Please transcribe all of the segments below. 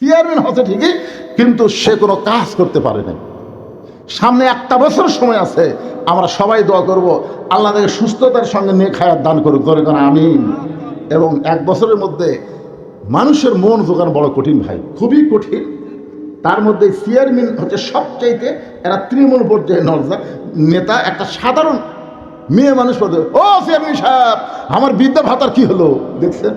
Chairman হচ্ছে ঠিকই, কিন্তু সে কোনো কাজ করতে পারে না সামনে একটা বছর সময় আছে, আমরা সবাই দোয়া করব, আল্লাহ তাকে সুস্থতার সঙ্গে নিয়ে খায়ার দান করুক ধরে কেন আমিন। এবং এক বছরের মধ্যে মানুষের মন জোগানো বড় কঠিন ভাই, খুবই কঠিন। তার মধ্যে চেয়ারম্যান হচ্ছে সবচাইতে, এরা তৃণমূল পর্যায়ে নর্জা নেতা, একটা সাধারণ মেয়ে মানুষ বলতে, ও চেয়ারম্যান সাহেব, আমার বিদ্যা ভাতার কি হলো? দেখছেন?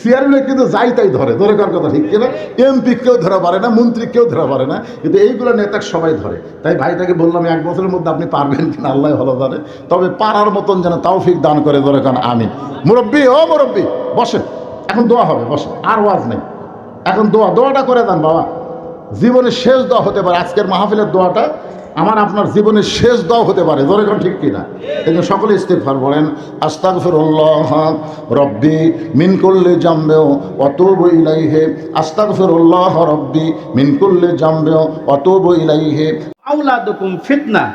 চেয়ারম্যান কিন্তু যাই তাই ধরে ধরে কার কথা ঠিক কিনা? এমপি কেউ ধরা পারে না, মন্ত্রী কেউ ধরা পারে না, কিন্তু এইগুলো নেতা সবাই ধরে। তাই ভাইটাকে বললাম, এক বছরের মধ্যে আপনি পারবেন কিনা? আল্লাহ ভালো জানে। তবে পারার মতন যেন তাওফিক দান করে ধরে কারণ আমি। মুরব্বী, ও মুরব্বী বসে এখন দোয়া হবে বসে আর ওয়াজ নেই। এখন দোয়া, দোয়াটা করে দেন, বাবা। জীবনের শেষ দোয়া হতে পারে। আজকের মাহফিলের দোয়াটা আমার আপনার জীবনের শেষ দোয়া হতে পারে। ধরে কোন ঠিক কিনা। এই জন্য সকলে ইস্তেফার বলেন আস্তাক ফিরুল্লাহ রব্বি মিন করলে জামবেও অত বইলাই হে আস্তাক ফিরুল্লাহ রব্বি মিন করলে জামবেও অত বইলাই হে আউলাদুকুম ফিতনা,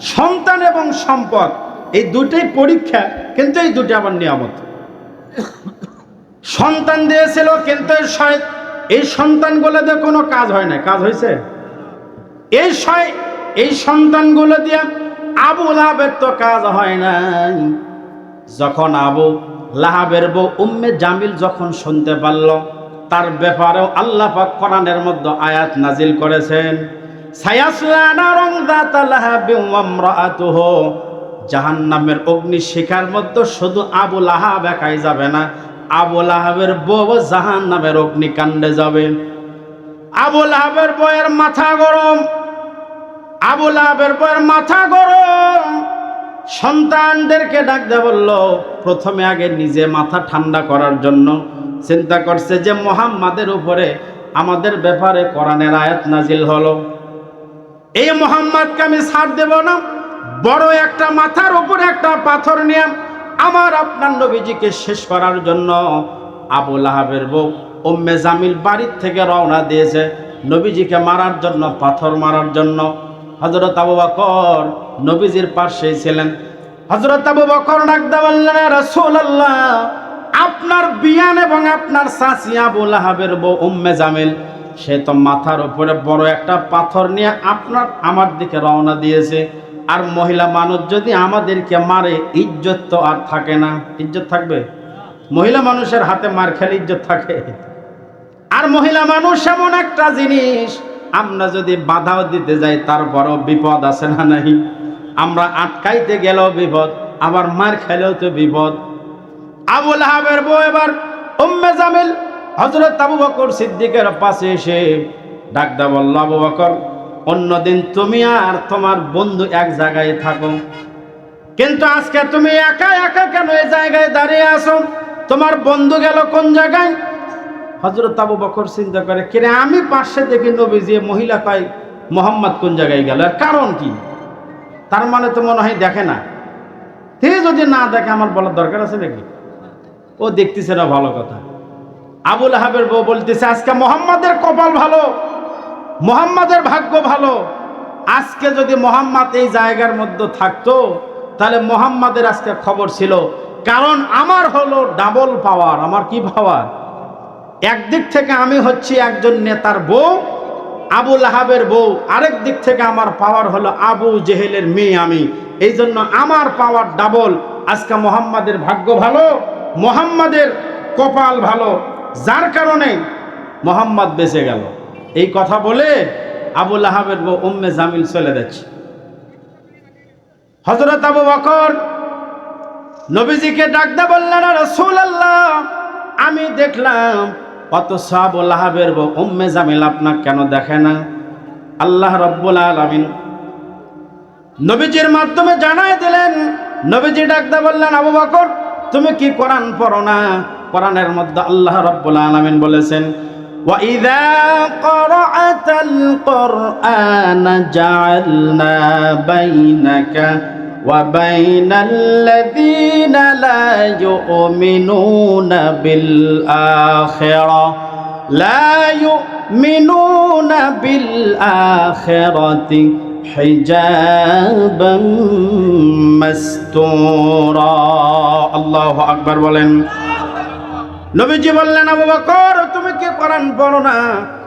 সন্তান এবং সম্পদ, এই দুটোই পরীক্ষা, কিন্তু এই দুটি আবার নিয়ামত। সন্তান দিয়েছিল, কিন্তু এই শয়- এই সন্তানগুলো দিয়ে কোনো কাজ হয় না কাজ হয়েছে এই এই সন্তানগুলো দিয়ে আবু লাহাবের তো কাজ হয় নাই। যখন আবু লাহাবের বউ উম্মে জামিল যখন শুনতে পারল, তার ব্যাপারেও আল্লাহ পাক কোরআনের মধ্যে আয়াত নাজিল করেছেন জাহান্নামের অগ্নি শিখার মধ্যে শুধু আবু লাহাব একাই যাবে না, আবু লাহাবের বউ জাহান্নামের অগ্নিকাণ্ডে যাবে। আবু লাহাবের বউয়ের মাথা গরম। আবু লাহাবের বউয়ের মাথা গরম। সন্তানদেরকে ডাক দেয়া বলল, প্রথমে আগে নিজে মাথা ঠান্ডা করার জন্য চিন্তা করছে যে মোহাম্মদের উপরে আমাদের ব্যাপারে কোরআনের আয়াত নাজিল হলো। এই মোহাম্মদকে আমি ছাড় দেব না। বড় একটা মাথার উপরে একটা পাথর নিয়ে আমার আপনার নবীজিকে শেষ করার জন্য আবু লাহাবের বউ উম্মে জামিল বাড়ির থেকে রওনা দিয়েছে। নবীজিকে মারার জন্য, পাথর মারার জন্য হজরত আবু বকর নবীজির পাশেই ছিলেন। হজরত আবু বকর ডাকদা বললেন রাসূলুল্লাহ, আপনার বিয়ান এবং আপনার চাচি আবু লাহাবের বউ উম্মে জামিল, সে তো মাথার উপরে বড় একটা পাথর নিয়ে আপনার, আমার দিকে রওনা দিয়েছে। আর মহিলা মানুষ যদি আমাদেরকে মারে, ইজ্জত তো আর থাকে না। ইজ্জত থাকবে? মহিলা মানুষের হাতে মার খেলে ইজ্জত থাকে। আর মহিলা মানুষ এমন একটা জিনিস আমরা যদি বাধাও দিতে যাই তারপরও বিপদ আছে না নাই? আমরা আটকাইতে গেলেও বিপদ, আবার মার খেলেও তো বিপদ। আবুল হাবের বউ এবার উম্মে জামিল হজরত আবু বকর সিদ্দিকের পাশে এসে ডাকদা বলল, আবু বকর, অন্যদিন তুমি আর তোমার বন্ধু এক জায়গায় থাকো। কিন্তু আজকে তুমি একা একা কেন এই জায়গায় দাঁড়িয়ে আসো তোমার বন্ধু গেল কোন জায়গায়? হজরত আবু বকর চিন্তা করে কিরে, আমি পাশে দেখি নবী যে মহিলা কয়, মোহাম্মদ কোন জায়গায় গেল? কারণ কি? তার মানে তো মনে হয় দেখে না। তিনি যদি না দেখে, আমার বলার দরকার আছে নাকি? ও দেখতেছে না ভালো কথা। আবুল আহাবের বউ বলতেছে, আজকে মোহাম্মদের কপাল ভালো, মোহাম্মদের ভাগ্য ভালো। আজকে যদি মোহাম্মদ এই জায়গার মধ্যে থাকতো, তাহলে মোহাম্মদের আজকে খবর ছিল, কারণ আমার হলো ডাবল পাওয়ার আমার কি পাওয়ার একদিক থেকে আমি হচ্ছি একজন নেতার বউ আবুল আহাবের বউ, আরেক দিক থেকে আমার পাওয়ার হলো আবু জেহেলের মেয়ে আমি। এই জন্য আমার পাওয়ার ডাবল। আজকে মোহাম্মদের ভাগ্য ভালো, মোহাম্মদের কপাল ভালো। যার কারণে মোহাম্মদ বেঁচে গেল। এই কথা বলে আবুল আহাবের বউ উম্মে জামিল চলে যাচ্ছে। হজরত আবু বকর নবীজিকে ডাকদা বললেন রসুল আমি দেখলাম অত সাবুল আহাবের বউ উম্মে জামিল আপনার কেন দেখে না আল্লাহ রব্বুল আলমিন নবীজির মাধ্যমে জানাই দিলেন নবীজি ডাকদা বললেন আবু বকর তুমি কি কোরআন পড়ো না কোরআনের মধ্যে আল্লাহ রব্বুল আলমিন বলেছেন وَإِذَا قَرَأْتَ الْقُرْآنَ جَعَلْنَا بَيْنَكَ وَبَيْنَ الَّذِينَ لَا يُؤْمِنُونَ بِالْآخِرَةِ لا يؤمنون بالآخرة حجابا مستورا الله أكبر বলেন নবীজি বললেন আবু বকর তুমি কি কোরআন পড়ো না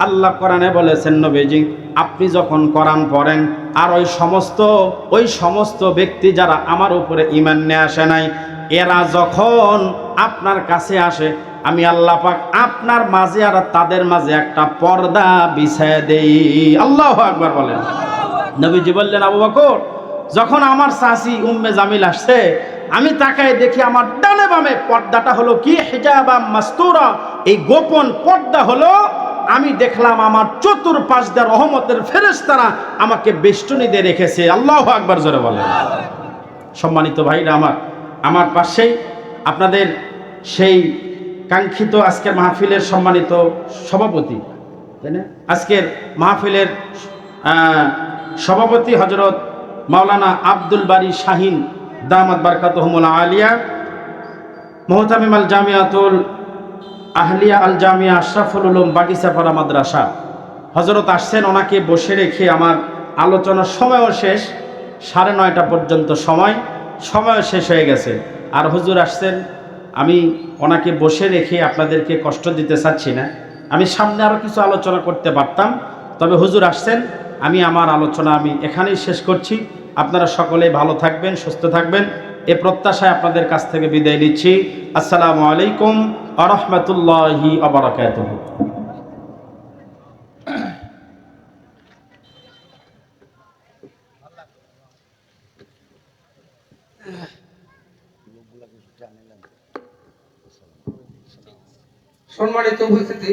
আল্লাহ কোরআনে বলেছেন নবীজি আপনি যখন কোরআন পড়েন, আর ওই সমস্ত ওই সমস্ত ব্যক্তি যারা আমার উপরে ইমান নিয়ে আসে নাই, এরা যখন আপনার কাছে আসে, আমি আল্লাহ পাক আপনার মাঝে আর তাদের মাঝে একটা পর্দা বিছায় দেই। আল্লাহ আকবার বলেন। নবীজি বললেন, আবু বকর, যখন আমার চাষি উম্মে জামিল আসছে, আমি তাকায় দেখি আমার ডানে বামে পর্দাটা হলো কি? হেজাবা মাস্তুরা। এই গোপন পর্দা হলো আমি দেখলাম আমার চতুর্পাশ দিয়ে রহমতের ফেরেশতারা আমাকে বেষ্টনী দিয়ে রেখেছে। আল্লাহ আকবার জোরে বলেন। সম্মানিত ভাইরা আমার আমার পাশেই আপনাদের সেই কাঙ্ক্ষিত আজকের মাহফিলের সম্মানিত সভাপতি, তাই না? আজকের মাহফিলের সভাপতি হজরত মাওলানা আব্দুল বারি শাহিন দামাত বারকাতহমুল আলিয়া, মোহতামিম আল জামিয়াতুল আহলিয়া আল জামিয়া আশরাফুল উলুম বাগিচাপাড়া মাদ্রাসা। হজরত আসছেন ওনাকে বসে রেখে আমার আলোচনার সময়ও শেষ, সাড়ে নয়টা পর্যন্ত সময়, সময়ও শেষ হয়ে গেছে। আর হুজুর আসছেন, আমি ওনাকে বসে রেখে আপনাদেরকে কষ্ট দিতে চাচ্ছি না। আমি সামনে আরও কিছু আলোচনা করতে পারতাম, তবে হুজুর আসছেন, আমি আমার আলোচনা আমি এখানেই শেষ করছি। আপনারা সকলেই ভালো থাকবেন, সুস্থ থাকবেন। এ প্রত্যাশায় আপনাদের কাছ থেকে বিদায় নিচ্ছি। আসসালামু আলাইকুম। আ আবরাকাত সম্মানিত উপস্থিতি।